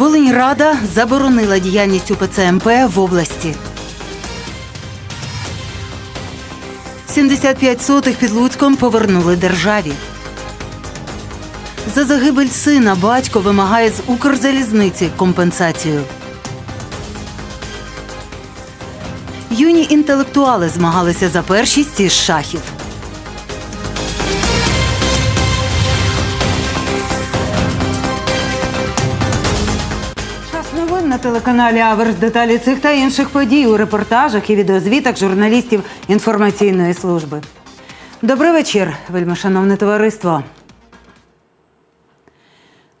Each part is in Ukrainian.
Волиньрада заборонила діяльність УПЦ МП в області. 75 сотих під Луцьком повернули державі. За загибель сина батько вимагає з Укрзалізниці компенсацію. Юні інтелектуали змагалися за першість із шахів. Телеканалі Аверс. Деталі цих та інших подій у репортажах і відеозвітах журналістів інформаційної служби. Добрий вечір, вельмишановне товариство.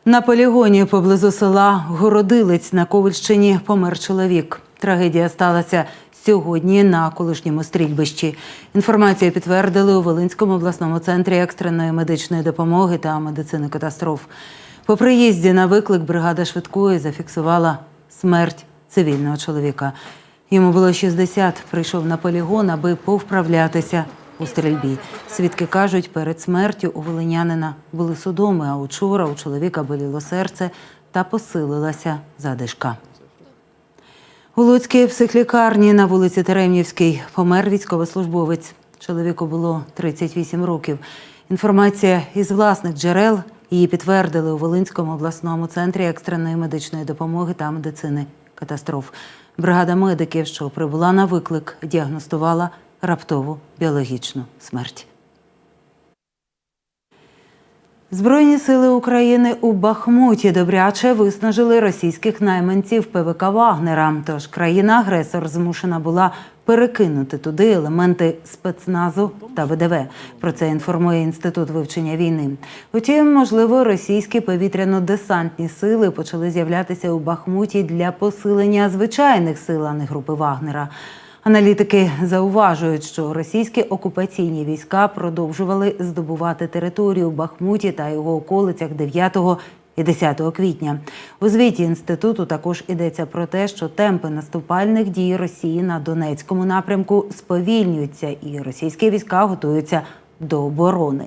На полігоні поблизу села Городилець на Ковальщині помер чоловік. Трагедія сталася сьогодні на колишньому стрільбищі. Інформацію підтвердили у Волинському обласному центрі екстреної медичної допомоги та медицини катастроф. По приїзді на виклик бригада швидкої зафіксувала смерть цивільного чоловіка. Йому було 60, прийшов на полігон, аби повправлятися у стрільбі. Свідки кажуть, перед смертю у волинянина були судоми, а учора у чоловіка боліло серце та посилилася задишка. У Луцькій психлікарні на вулиці Теремнівській помер військовослужбовець. Чоловіку було 38 років. Інформація із власних джерел її підтвердили у Волинському обласному центрі екстреної медичної допомоги та медицини катастроф. Бригада медиків, що прибула на виклик, діагностувала раптову біологічну смерть. Збройні сили України у Бахмуті добряче виснажили російських найманців ПВК Вагнера. Тож країна-агресор змушена була перекинути туди елементи спецназу та ВДВ. Про це інформує інститут вивчення війни. Утім, можливо, російські повітряно-десантні сили почали з'являтися у Бахмуті для посилення звичайних сил, а не групи Вагнера. Аналітики зауважують, що російські окупаційні війська продовжували здобувати територію в Бахмуті та його околицях 9 і 10 квітня. У звіті інституту також йдеться про те, що темпи наступальних дій Росії на Донецькому напрямку сповільнюються, і російські війська готуються до оборони.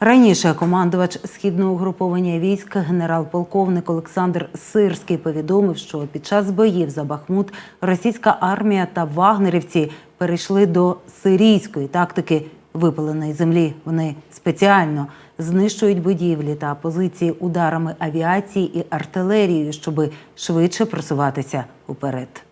Раніше командувач східного угруповання військ генерал-полковник Олександр Сирський повідомив, що під час боїв за Бахмут російська армія та вагнерівці перейшли до сирійської тактики випаленої землі. Вони спеціально знищують будівлі та позиції ударами авіації і артилерією, щоб швидше просуватися уперед.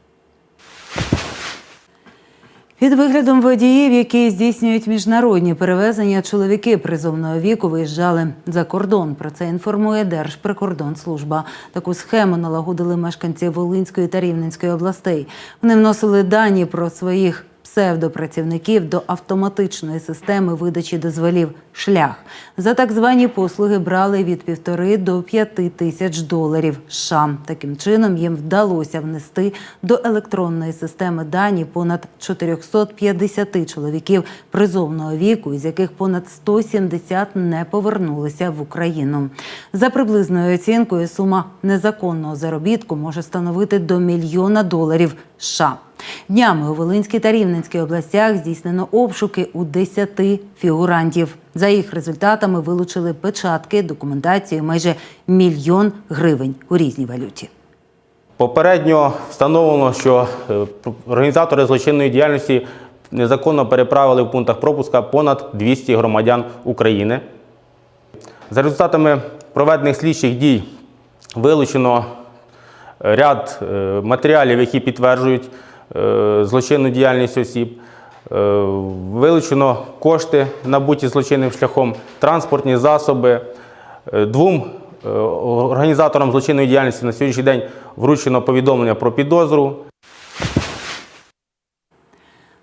Під виглядом водіїв, які здійснюють міжнародні перевезення, чоловіки призовного віку виїжджали за кордон. Про це інформує Держприкордонслужба. Таку схему налагодили мешканці Волинської та Рівненської областей. Вони вносили дані про своїх псевдопрацівників до автоматичної системи видачі дозволів шлях. За так звані послуги брали від півтори до п'яти тисяч доларів США. Таким чином їм вдалося внести до електронної системи дані понад 450 чоловіків призовного віку, із яких понад 170 не повернулися в Україну. За приблизною оцінкою сума незаконного заробітку може становити до мільйона доларів США. Днями у Волинській та Рівненській областях здійснено обшуки у 10 фігурантів. За їх результатами вилучили печатки, документацію майже мільйон гривень у різній валюті. Попередньо встановлено, що е, організатори злочинної діяльності незаконно переправили в пунктах пропуска понад 200 громадян України. За результатами проведених слідчих дій вилучено ряд е, матеріалів, які підтверджують е, злочинну діяльність осіб. Е, Вилучено кошти, набуті злочинним шляхом, транспортні засоби. Е, Двом е, організаторам злочинної діяльності на сьогоднішній день вручено повідомлення про підозру.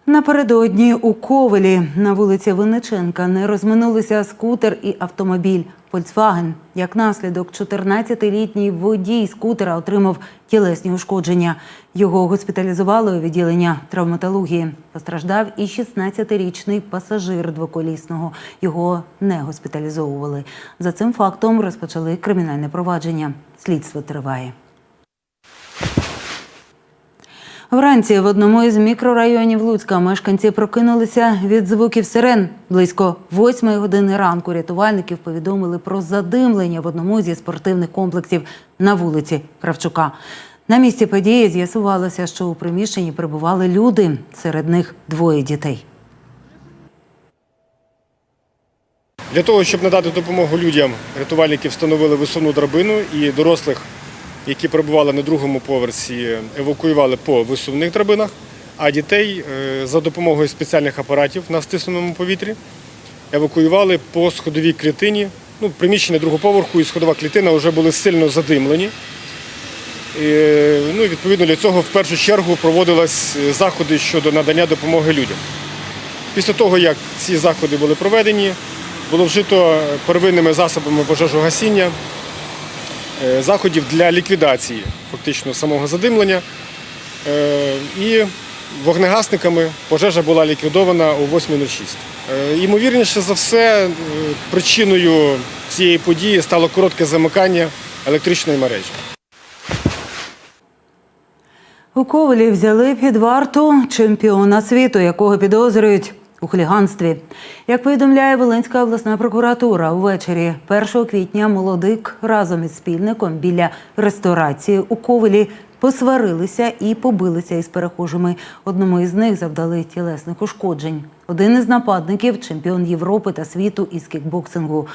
Напередодні у Ковелі на вулиці Винниченка не розминулися скутер і автомобіль Volkswagen. Як наслідок, 14-літній водій скутера отримав тілесні ушкодження. Його госпіталізували у відділення травматології. Постраждав і 16-річний пасажир двоколісного. Його не госпіталізовували. За цим фактом розпочали кримінальне провадження. Слідство триває. Вранці в одному із мікрорайонів Луцька мешканці прокинулися від звуків сирен. Близько восьмої години ранку рятувальників повідомили про задимлення в одному зі спортивних комплексів на вулиці Кравчука. На місці події з'ясувалося, що у приміщенні перебували люди, серед них двоє дітей. Для того, щоб надати допомогу людям, рятувальники встановили висувну драбину і дорослих, які перебували на другому поверсі, евакуювали по висувних драбинах, а дітей е, за допомогою спеціальних апаратів на стисненому повітрі евакуювали по сходовій клітині. Ну, приміщення другого поверху і сходова клітина вже були сильно задимлені. Е, Ну, відповідно для цього в першу чергу проводились е, заходи щодо надання допомоги людям. Після того, як ці заходи були проведені, було вжито первинними засобами пожежогасіння заходів для ліквідації фактично самого задимлення. Е, І вогнегасниками пожежа була ліквідована о 8.06. Е, Ймовірніше за все, е, причиною цієї події стало коротке замикання електричної мережі. У Ковелі взяли під варту чемпіона світу, якого підозрюють у хуліганстві. Як повідомляє Волинська обласна прокуратура, увечері 1 квітня молодик разом із спільником біля ресторації у Ковелі посварилися і побилися із перехожими. Одному із них завдали тілесних ушкоджень. Один із нападників чемпіон Європи та світу із кікбоксингу.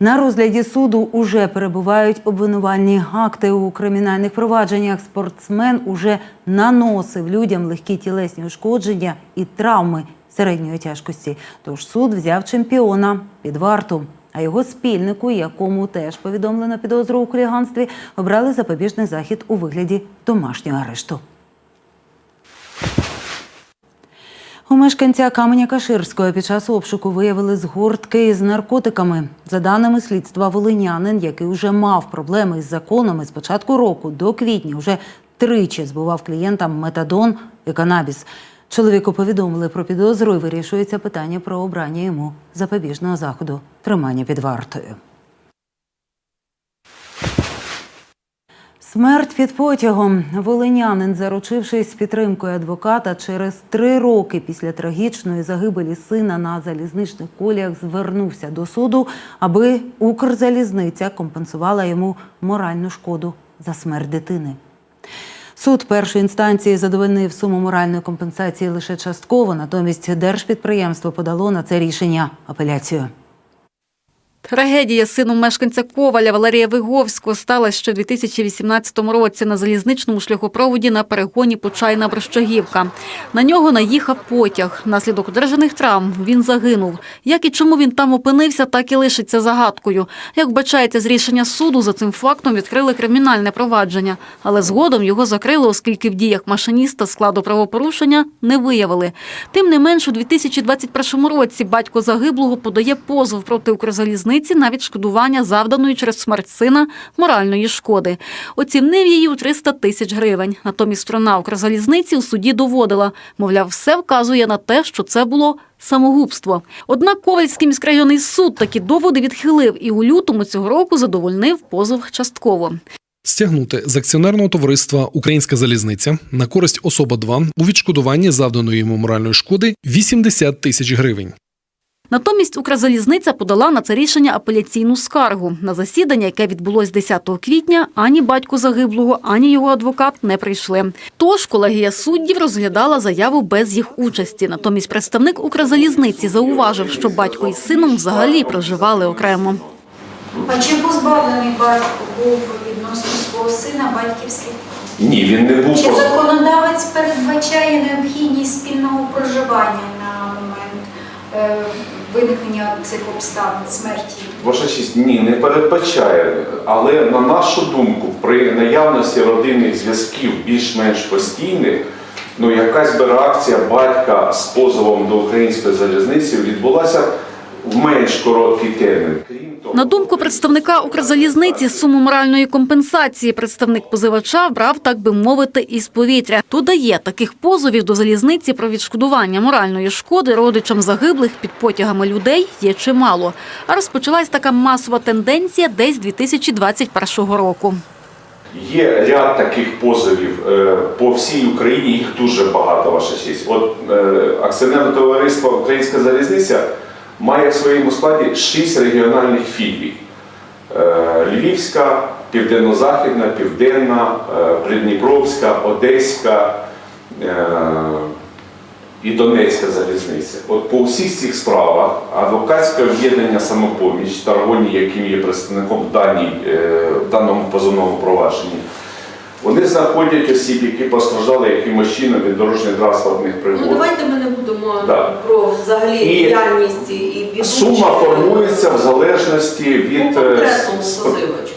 На розгляді суду уже перебувають обвинувальні акти у кримінальних провадженнях. Спортсмен уже наносив людям легкі тілесні ушкодження і травми середньої тяжкості. Тож суд взяв чемпіона під варту. А його спільнику, якому теж повідомлено підозру у хуліганстві, обрали запобіжний захід у вигляді домашнього арешту. У мешканця Каменя Каширського під час обшуку виявили згортки з наркотиками. За даними слідства, волинянин, який вже мав проблеми із законами з початку року до квітня, вже тричі збував клієнтам метадон і канабіс. Чоловіку повідомили про підозру і вирішується питання про обрання йому запобіжного заходу тримання під вартою. Смерть під потягом. Волинянин, заручившись підтримкою адвоката, через три роки після трагічної загибелі сина на залізничних коліях звернувся до суду, аби Укрзалізниця компенсувала йому моральну шкоду за смерть дитини. Суд першої інстанції задовольнив суму моральної компенсації лише частково, натомість держпідприємство подало на це рішення апеляцію. Трагедія сину мешканця Коваля Валерія Виговського сталася ще в 2018 році на залізничному шляхопроводі на перегоні Почайна Брощагівка. На нього наїхав потяг. Наслідок одержаних травм він загинув. Як і чому він там опинився, так і лишиться загадкою. Як вбачається з рішення суду, за цим фактом відкрили кримінальне провадження, але згодом його закрили, оскільки в діях машиніста складу правопорушення не виявили. Тим не менш, у 2021 році батько загиблого подає позов проти Укрзалізниці на відшкодування завданої через смерть сина моральної шкоди. Оцінив її у 300 тисяч гривень. Натомість сторона Укрзалізниці у суді доводила, мовляв, все вказує на те, що це було самогубство. Однак Ковальський міськрайонний суд такі доводи відхилив і у лютому цього року задовольнив позов частково. Стягнути з акціонерного товариства Українська залізниця на користь особа 2 у відшкодуванні завданої йому моральної шкоди 80 тисяч гривень. Натомість Укрзалізниця подала на це рішення апеляційну скаргу. На засідання, яке відбулось 10 квітня, ані батько загиблого, ані його адвокат не прийшли. Тож колегія суддів розглядала заяву без їх участі. Натомість представник Укрзалізниці зауважив, що батько із сином взагалі проживали окремо. А чи позбавлений батько був відносно свого сина батьківських? Ні, він не був Чи законодавець передбачає необхідність спільного проживання на момент е, виникнення цих обставин смерті? Ваша честь, ні, не передбачає. Але на нашу думку, при наявності родинних зв'язків більш-менш постійних, ну якась би реакція батька з позовом до української залізниці відбулася в менш короткий термін. На думку представника Укрзалізниці, суму моральної компенсації представник позивача брав, так би мовити, із повітря. Додає, таких позовів до залізниці про відшкодування моральної шкоди родичам загиблих під потягами людей є чимало. А розпочалась така масова тенденція десь 2021 року. Є ряд таких позовів е, по всій Україні, їх дуже багато, ваша честь. От е, акціонерне товариство Українська залізниця має в своєму складі шість регіональних філій. Е, Львівська, Південно-Західна, Південна, е, Придніпровська, Одеська е, і Донецька залізниця. От по всіх цих справах адвокатське об'єднання самопоміч, Таргоні, яким є представником в, в даному позовному провадженні, вони знаходять осіб, які постраждали якимось чином від дорожньо-транспортних Ну давайте ми не будемо Да. про взагалі І діяльність і біду. Сума формується в залежності від е, конкретному позивачу.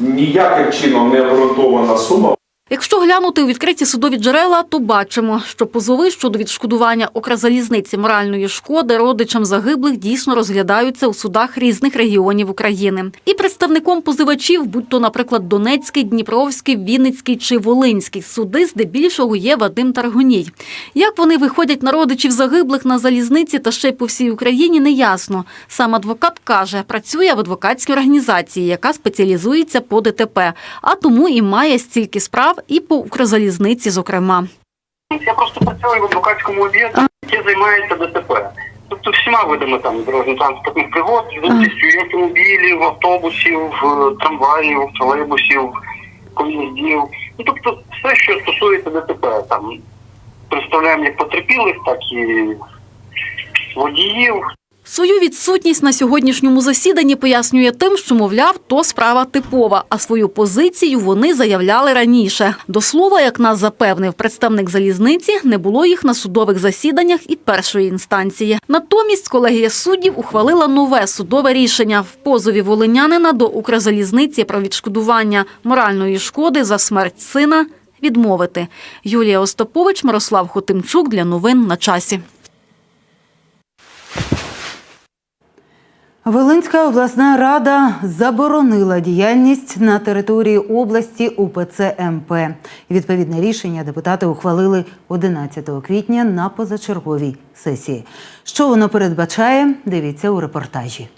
ніяким чином не обґрунтована сума. Якщо глянути у відкриті судові джерела, то бачимо, що позови щодо відшкодування Укрзалізниці моральної шкоди родичам загиблих дійсно розглядаються у судах різних регіонів України. І представником позивачів, будь то, наприклад, Донецький, Дніпровський, Вінницький чи Волинський суди, здебільшого є Вадим Таргоній. Як вони виходять на родичів загиблих на залізниці та ще й по всій Україні, не ясно. Сам адвокат каже, працює в адвокатській організації, яка спеціалізується по ДТП, а тому і має стільки справ і по Укрзалізниці, зокрема. Я просто працюю в адвокатському об'єкті, який займається ДТП. Тобто всіма видами там дорожньо-транспортних пригод, участю і автомобілів, автобусів, трамваїв, тролейбусів, поїздів. Ну тобто все, що стосується ДТП, там представляємо як потерпілих, так і водіїв, Свою відсутність на сьогоднішньому засіданні пояснює тим, що, мовляв, то справа типова, а свою позицію вони заявляли раніше. До слова, як нас запевнив представник залізниці, не було їх на судових засіданнях і першої інстанції. Натомість колегія суддів ухвалила нове судове рішення в позові волинянина до Укрзалізниці про відшкодування моральної шкоди за смерть сина відмовити. Юлія Остапович, Мирослав Хотимчук для новин на часі. Волинська обласна рада заборонила діяльність на території області УПЦ МП. Відповідне рішення депутати ухвалили 11 квітня на позачерговій сесії. Що воно передбачає? Дивіться у репортажі.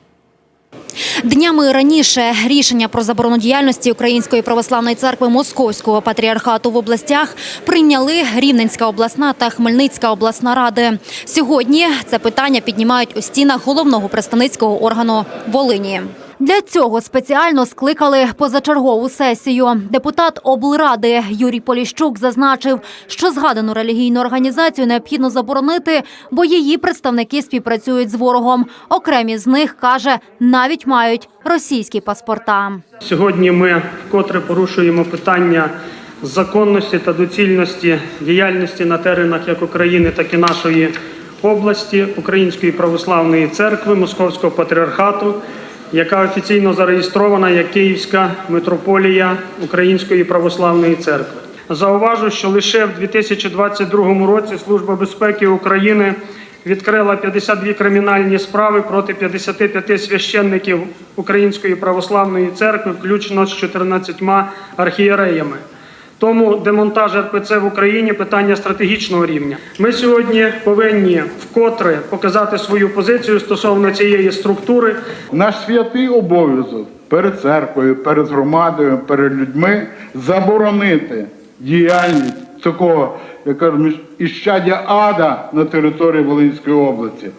Днями раніше рішення про заборону діяльності Української православної церкви Московського патріархату в областях прийняли Рівненська обласна та Хмельницька обласна ради. Сьогодні це питання піднімають у стінах головного представницького органу Волині. Для цього спеціально скликали позачергову сесію. Депутат облради Юрій Поліщук зазначив, що згадану релігійну організацію необхідно заборонити, бо її представники співпрацюють з ворогом. Окремі з них каже, навіть мають російські паспорта. Сьогодні ми вкотре порушуємо питання законності та доцільності діяльності на теренах як України, так і нашої області Української православної церкви Московського патріархату, яка офіційно зареєстрована як Київська митрополія Української православної церкви. Зауважу, що лише в 2022 році Служба безпеки України відкрила 52 кримінальні справи проти 55 священників Української православної церкви, включно з 14 архієреями. Тому демонтаж РПЦ в Україні питання стратегічного рівня. Ми сьогодні повинні вкотре показати свою позицію стосовно цієї структури. Наш святий обов'язок перед церквою, перед громадою, перед людьми заборонити діяльність такого, як кажуть, іщадя ада на території Волинської області.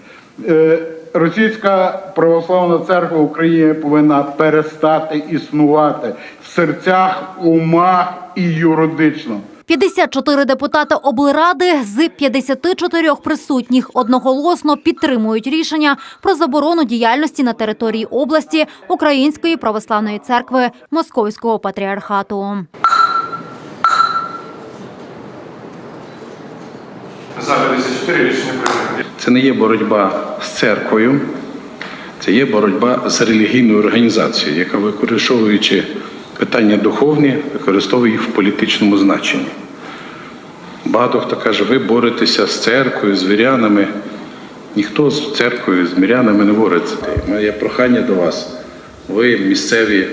Російська православна церква України повинна перестати існувати в серцях, умах і юридично. 54 депутати облради з 54 присутніх одноголосно підтримують рішення про заборону діяльності на території області Української православної церкви Московського патріархату. За 54 рішення прийнято. Це не є боротьба з церквою, це є боротьба з релігійною організацією, яка, використовуючи питання духовні, використовує їх в політичному значенні. Багато хто каже, ви боретеся з церквою, з вірянами. Ніхто з церквою, з мірянами не бореться. Моє прохання до вас. Ви місцеві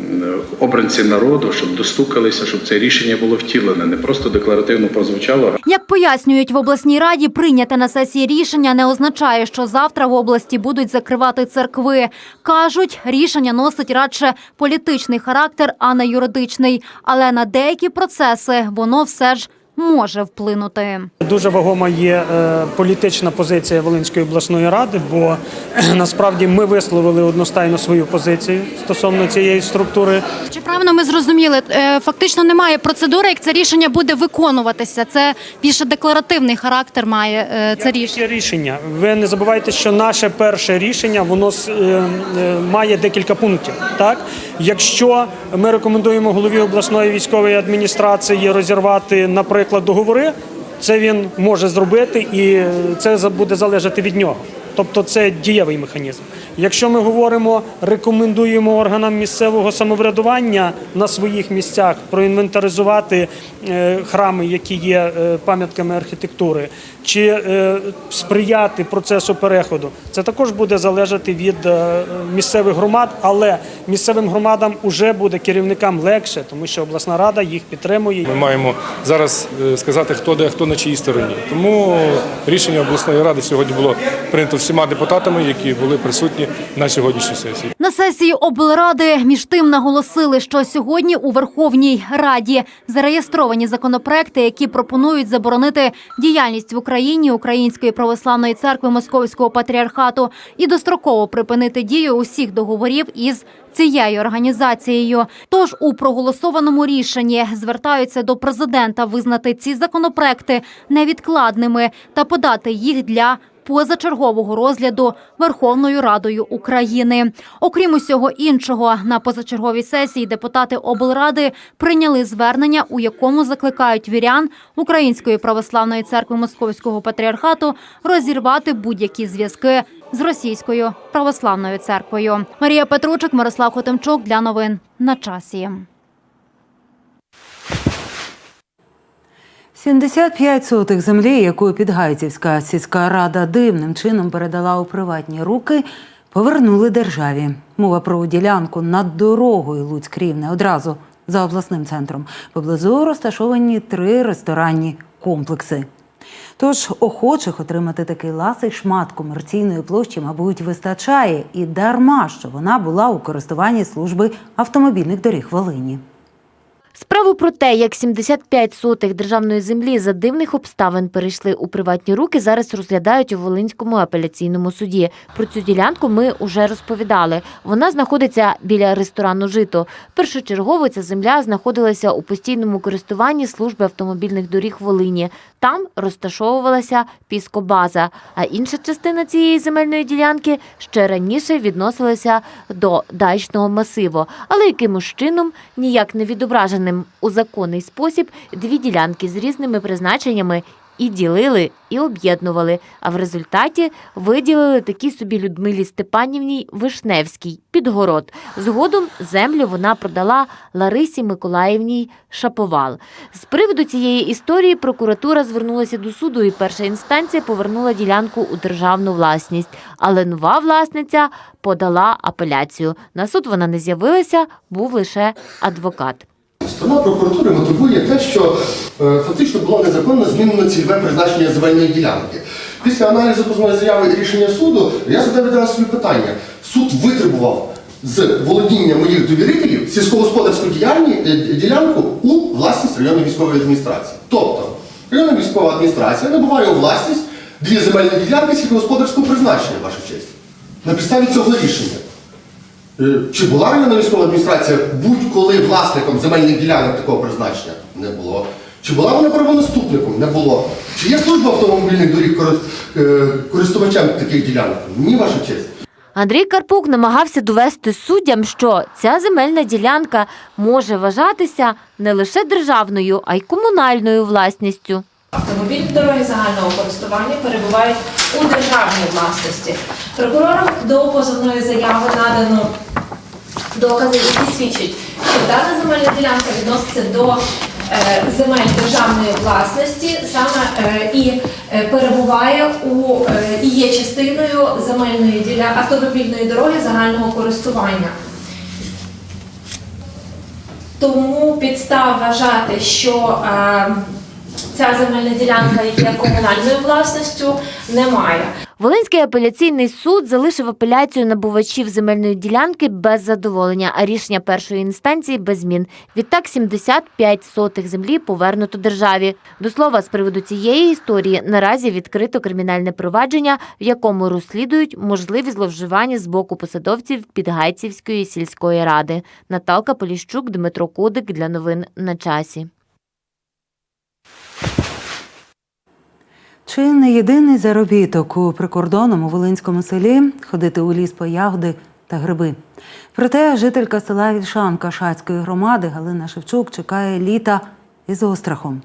м, обранці народу, щоб достукалися, щоб це рішення було втілене, не просто декларативно прозвучало, Як пояснюють в обласній раді, прийняте на сесії рішення не означає, що завтра в області будуть закривати церкви. Кажуть, рішення носить радше політичний характер, а не юридичний. Але на деякі процеси воно все ж може вплинути. Дуже вагома є е, політична позиція Волинської обласної ради, бо насправді ми висловили одностайно свою позицію стосовно цієї структури. Чи правильно ми зрозуміли? Е, Фактично немає процедури, як це рішення буде виконуватися. Це більше декларативний характер має е, це рішення. Рішення. Ви не забувайте, що наше перше рішення воно е, е, має декілька пунктів. Так, якщо ми рекомендуємо голові обласної військової адміністрації розірвати, наприклад, договори, це він може зробити, і це буде залежати від нього. Тобто це дієвий механізм. Якщо ми говоримо, рекомендуємо органам місцевого самоврядування на своїх місцях проінвентаризувати е, храми, які є е, пам'ятками архітектури, чи е, сприяти процесу переходу, це також буде залежати від місцевих громад, але місцевим громадам вже буде керівникам легше, тому що обласна рада їх підтримує. Ми маємо зараз сказати, хто де, хто на чиїй стороні. Тому рішення обласної ради сьогодні було прийнято всіма депутатами, які були присутні на сьогоднішній сесії. На сесії облради між тим наголосили, що сьогодні у Верховній Раді зареєстровані законопроекти, які пропонують заборонити діяльність в Україні Української православної церкви Московського патріархату і достроково припинити дію усіх договорів із цією організацією. Тож у проголосованому рішенні звертаються до президента визнати ці законопроекти невідкладними та подати їх для позачергового розгляду Верховною Радою України. Окрім усього іншого, на позачерговій сесії депутати облради прийняли звернення, у якому закликають вірян Української православної церкви Московського патріархату розірвати будь-які зв'язки з російською православною церквою. Марія Петручик, Мирослав Хотимчук для новин на часі. 75 сотих землі, яку Підгайцівська сільська рада дивним чином передала у приватні руки, повернули державі. Мова про ділянку над дорогою Луцьк-Рівне одразу за обласним центром. Поблизу розташовані три ресторанні комплекси. Тож охочих отримати такий ласий шмат комерційної площі, мабуть, вистачає і дарма, що вона була у користуванні служби автомобільних доріг Волині. Справу про те, як 75 сотих державної землі за дивних обставин перейшли у приватні руки, зараз розглядають у Волинському апеляційному суді. Про цю ділянку ми вже розповідали. Вона знаходиться біля ресторану Жито. Першочергово ця земля знаходилася у постійному користуванні служби автомобільних доріг Волині. Там розташовувалася піскобаза. А інша частина цієї земельної ділянки ще раніше відносилася до дачного масиву. Але якимось чином, ніяк не відображеним у законний спосіб, дві ділянки з різними призначеннями і ділили, і об'єднували. А в результаті виділили такі собі Людмилі Степанівній Вишневській підгород. Згодом землю вона продала Ларисі Миколаївній Шаповал. З приводу цієї історії прокуратура звернулася до суду, і перша інстанція повернула ділянку у державну власність. Але нова власниця подала апеляцію. На суд вона не з'явилася, був лише адвокат. Сторона прокуратури мотивує те, що е, фактично було незаконно змінено цільове призначення земельної ділянки. Після аналізу позовної заяви і рішення суду я задав відразу собі питання. Суд витребував з володіння моїх довірителів сільськогосподарську е, ділянку у власність районної військової адміністрації. Тобто районна військова адміністрація набуває у власність дві земельні ділянки сільськогосподарського призначення, ваша честь. На підставі цього рішення. Е, Чи була районна військова адміністрація будь-коли власником земельних ділянок такого призначення? Не було. Чи була вона правонаступником? Не було. Чи є служба автомобільних доріг е, користувачем таких ділянок? Ні, ваша честь. Андрій Карпук намагався довести суддям, що ця земельна ділянка може вважатися не лише державною, а й комунальною власністю. Автомобільні дороги загального користування перебувають у державній власності. Прокурорам до позовної заяви надано докази, які свідчать, що дана земельна ділянка відноситься до е, земель державної власності, саме е, і е, перебуває у і є частиною земельної ділянки автомобільної дороги загального користування. тому підстав вважати, що ця земельна ділянка є комунальною власністю, немає. Волинський апеляційний суд залишив апеляцію набувачів земельної ділянки без задоволення, а рішення першої інстанції без змін. Відтак 75 сотих землі повернуто державі. До слова, з приводу цієї історії наразі відкрито кримінальне провадження, в якому розслідують можливі зловживання з боку посадовців Підгайцівської сільської ради. Наталка Поліщук, Дмитро Кудик для новин на часі. Чи не єдиний заробіток у прикордонному волинському селі ходити у ліс по ягоди та гриби? Проте жителька села Вільшанка Шацької громади Галина Шевчук чекає літа із острахом.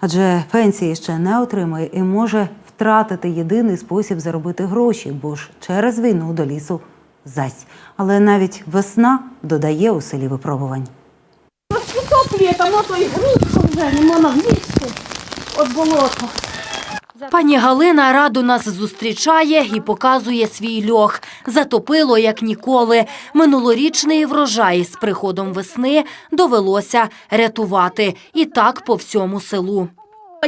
Адже пенсії ще не отримує і може втратити єдиний спосіб заробити гроші, бо ж через війну до лісу зась. Але навіть весна додає у селі випробувань. Коплі, там ото і грудко вже, не можна влізти від болота. Пані Галина радо нас зустрічає і показує свій льох. Затопило, як ніколи. Минулорічний врожай з приходом весни довелося рятувати. І так по всьому селу.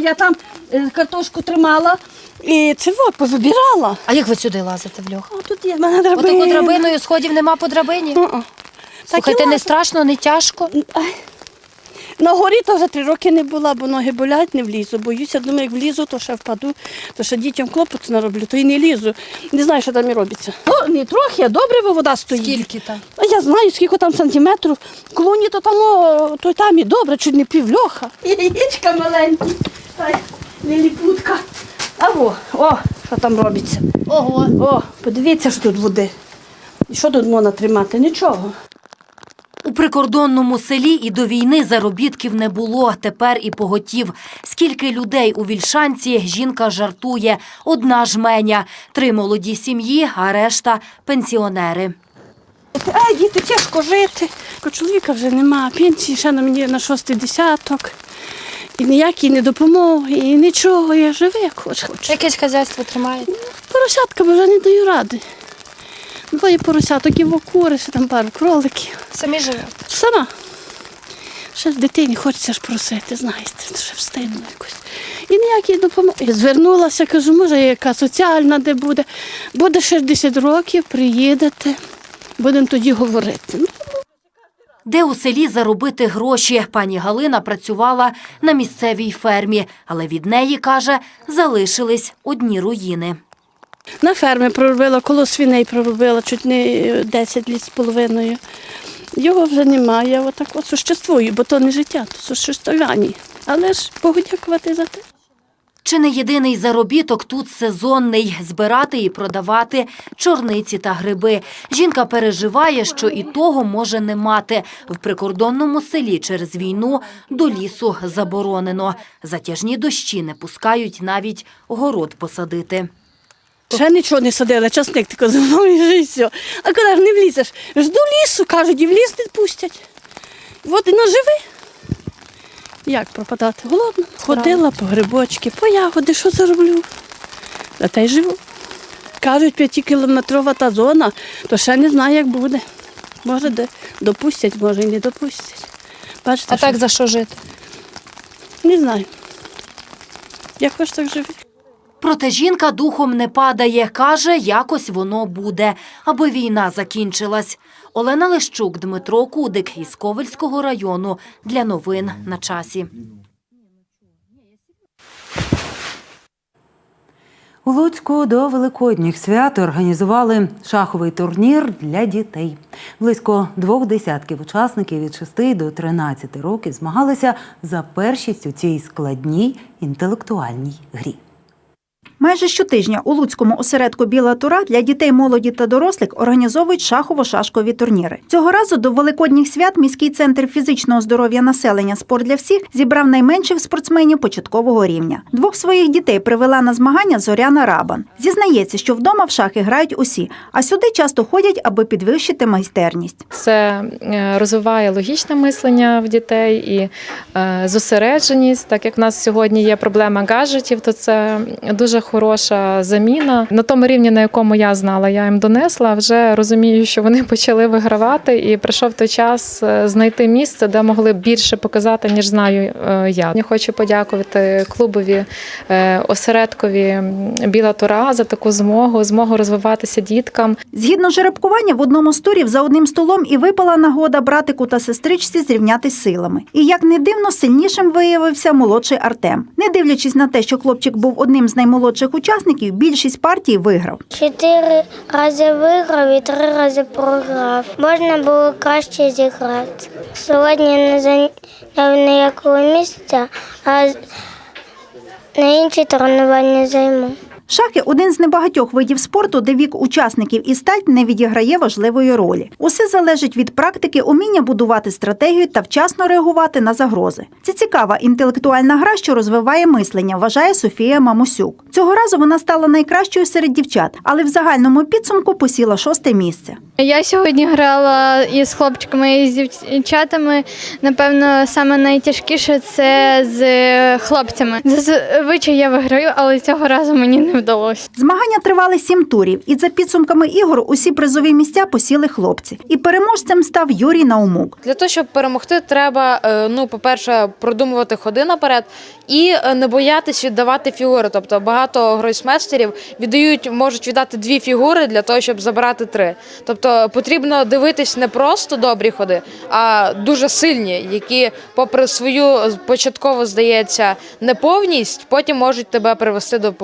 Я там е, картошку тримала і це от повибирала. А як ви сюди лазите в льох? Тут є в мене драбина. Отаку драбиною сходів нема по драбині? Слухайте, не страшно, не тяжко. На горі то вже три роки не була, бо ноги болять, не влізу. Боюся, думаю, як влізу, то ще впаду, то ще дітям клопоту нароблю, то і не лізу. Не знаю, що там і робиться. Ну, не трохи, а добре бо вода стоїть. Скільки там? А я знаю, скільки там сантиметрів. Клуні то там, о, то там і добре, чуть не півльоха. Яєчка маленькі. Ай, не. А во, о, що там робиться. Ого. О, подивіться, що тут води. І що тут можна тримати? Нічого. У прикордонному селі і до війни заробітків не було, тепер і поготів. Скільки людей у Вільшанці, жінка жартує. Одна жменя, три молоді сім'ї, а решта – пенсіонери. А, діти, тяжко жити. Чоловіка вже нема, пенсії ще на мені на шостий десяток. І ніякі не допомоги, і нічого. Я живу, як хоч хочу. Якесь хазяйство тримаєте? Поросятка вже не даю ради. Двоє поросяток і кури, ще там пару кроликів. Самі живете? Сама. Ще ж дитині хочеться ж просити, знаєте, це вже встигну якось. І ніякі допомоги. Звернулася, кажу, може, яка соціальна де буде. Буде 60 років, приїдете, будемо тоді говорити. Де у селі заробити гроші? Пані Галина працювала на місцевій фермі, але від неї, каже, залишились одні руїни. На фермі проробила, коло свиней проробила, чуть не 10 літ з половиною. Його вже немає, я отак от существую, бо то не життя, то существування. Але ж Богу дякувати за те. Чи не єдиний заробіток тут сезонний – збирати і продавати чорниці та гриби. Жінка переживає, що і того може не мати. В прикордонному селі через війну до лісу заборонено. Затяжні дощі не пускають навіть город посадити. Ще нічого не садила, часник тільки мною і все. А коли ж не влізеш, ж до лісу, кажуть, і в ліс не пустять. От і наживи. Як пропадати? Голодно. Ходила по грибочки, по ягоди, що зароблю. А та й живу. Кажуть, п'ятикілометрова та зона, то ще не знаю, як буде. Може, де допустять, може і не допустять. Бачите, А так за що жити? Не знаю. Як хоч так живи. Проте жінка духом не падає. Каже, якось воно буде, аби війна закінчилась. Олена Лещук, Дмитро Кудик із Ковельського району. Для новин на часі. У Луцьку до великодніх свят організували шаховий турнір для дітей. Близько двох десятків учасників від 6 до 13 років змагалися за першість у цій складній інтелектуальній грі. Майже щотижня у Луцькому осередку Біла Тура для дітей, молоді та дорослих організовують шахово-шашкові турніри. Цього разу до великодніх свят міський центр фізичного здоров'я населення Спорт для всіх зібрав найменших спортсменів початкового рівня. Двох своїх дітей привела на змагання Зоряна Рабан. Зізнається, що вдома в шахи грають усі, а сюди часто ходять, аби підвищити майстерність. Це е, розвиває логічне мислення в дітей і е, зосередженість. Так як в нас сьогодні є проблема гаджетів, то це дуже хороша заміна. На тому рівні, на якому я знала, я їм донесла. Вже розумію, що вони почали вигравати, і прийшов той час е, знайти місце, де могли б більше показати, ніж знаю е, я. Я хочу подякувати клубові е, осередкові Біла Тура за таку змогу, змогу розвиватися діткам. Згідно жеребкування, в одному з турів за одним столом і випала нагода братику та сестричці зрівнятись силами. І як не дивно, сильнішим виявився молодший Артем. Не дивлячись на те, що хлопчик був одним з наймолодших учасників, більшість партій виграв. Чотири рази виграв і три рази програв. Можна було краще зіграти. Сьогодні не зайняв ніякого місця, а на інші тренування займу. Шахи один з небагатьох видів спорту, де вік учасників і стать не відіграє важливої ролі. Усе залежить від практики, уміння будувати стратегію та вчасно реагувати на загрози. Це цікава інтелектуальна гра, що розвиває мислення, вважає Софія Мамусюк. Цього разу вона стала найкращою серед дівчат, але в загальному підсумку посіла шосте місце. Я сьогодні грала із хлопчиками і з дівчатами. Напевно, саме найтяжкіше це з хлопцями. Зазвичай я виграю, але цього разу мені не вдалося. Змагання тривали сім турів, і за підсумками ігор усі призові місця посіли хлопці. І переможцем став Юрій Наумук. Для того, щоб перемогти, треба, е, ну, по-перше, продумувати ходи наперед і е, не боятись віддавати фігури. Тобто багато гройсмейстерів віддають, можуть віддати дві фігури для того, щоб забрати три. Тобто потрібно дивитись не просто добрі ходи, а дуже сильні, які, попри свою початково здається неповність, потім можуть тебе привести до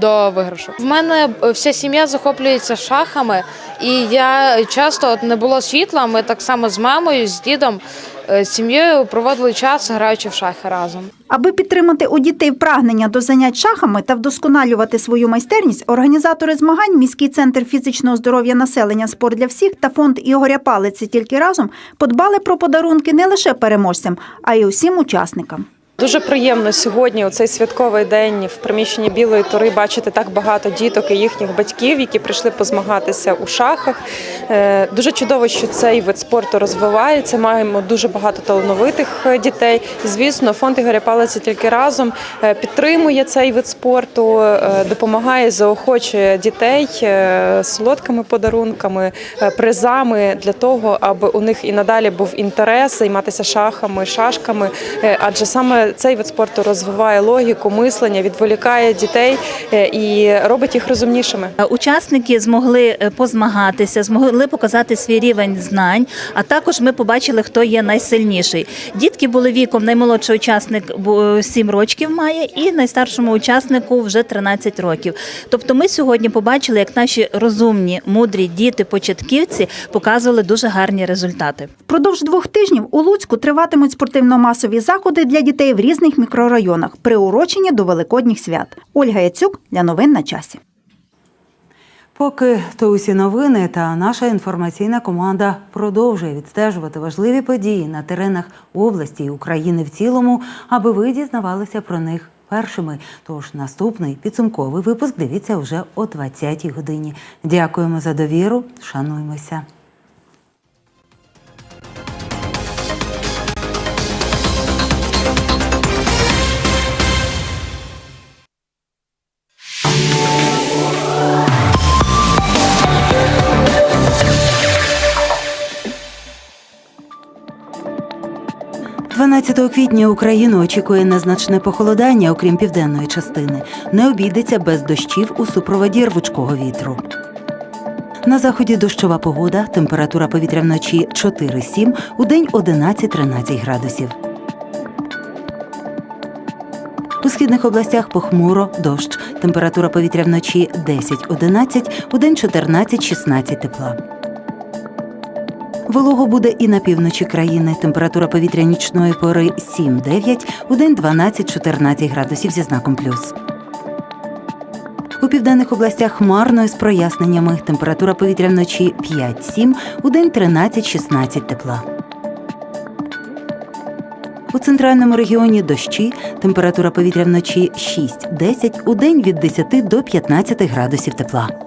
до виграшу. В мене е, вся сім'я захоплюється шахами, і я часто от не було світла. Ми так само з мамою, з дідом, з сім'єю проводили час, граючи в шахи разом. Аби підтримати у дітей прагнення до занять шахами та вдосконалювати свою майстерність, організатори змагань, міський центр фізичного здоров'я населення Спорт для всіх та фонд Ігоря Палиці тільки разом подбали про подарунки не лише переможцям, а й усім учасникам. Дуже приємно сьогодні, у цей святковий день, в приміщенні Білої Тури бачити так багато діток і їхніх батьків, які прийшли позмагатися у шахах. Е, Дуже чудово, що цей вид спорту розвивається. Маємо дуже багато талановитих е, дітей. Звісно, фонд Ігоря Палиці тільки разом е, підтримує цей вид спорту, допомагає, заохочує дітей солодкими подарунками, призами для того, аби у них і надалі був інтерес займатися шахами, шашками, адже саме цей вид спорту розвиває логіку, мислення, відволікає дітей е, і робить їх розумнішими. Учасники змогли е, позмагатися, змогли показати свій рівень знань. А також ми побачили, хто є найсильніший. Дітки були віком. Наймолодший учасник бу- 7 років має, і найстаршому учаснику вже 13 років. Тобто, ми сьогодні побачили, як наші розумні, мудрі діти, початківці показували дуже гарні результати. Впродовж двох тижнів у Луцьку триватимуть спортивно-масові заходи для дітей в різних мікрорайонах, приурочені до великодніх свят. Ольга Яцюк для новин на часі. Поки то усі новини та наша інформаційна команда продовжує відстежувати важливі події на теренах області і України в цілому, аби ви дізнавалися про них першими. Тож наступний підсумковий випуск дивіться вже о 20-й годині. Дякуємо за довіру. Шануймося. – 12 квітня Україну очікує незначне похолодання, окрім південної частини. Не обійдеться без дощів у супроводі рвучкого вітру. На заході дощова погода, температура повітря вночі 4-7, у день 11-13 градусів. У східних областях похмуро, дощ. Температура повітря вночі 10-11, у день 14-16 тепла. Волого буде і на півночі країни. Температура повітря нічної пори 7-9, у день 12-14 градусів зі знаком плюс. У південних областях хмарно з проясненнями. Температура повітря вночі 5-7, у день 13-16 тепла. У центральному регіоні дощі. Температура повітря вночі 6-10, у день від 10 до 15 градусів тепла.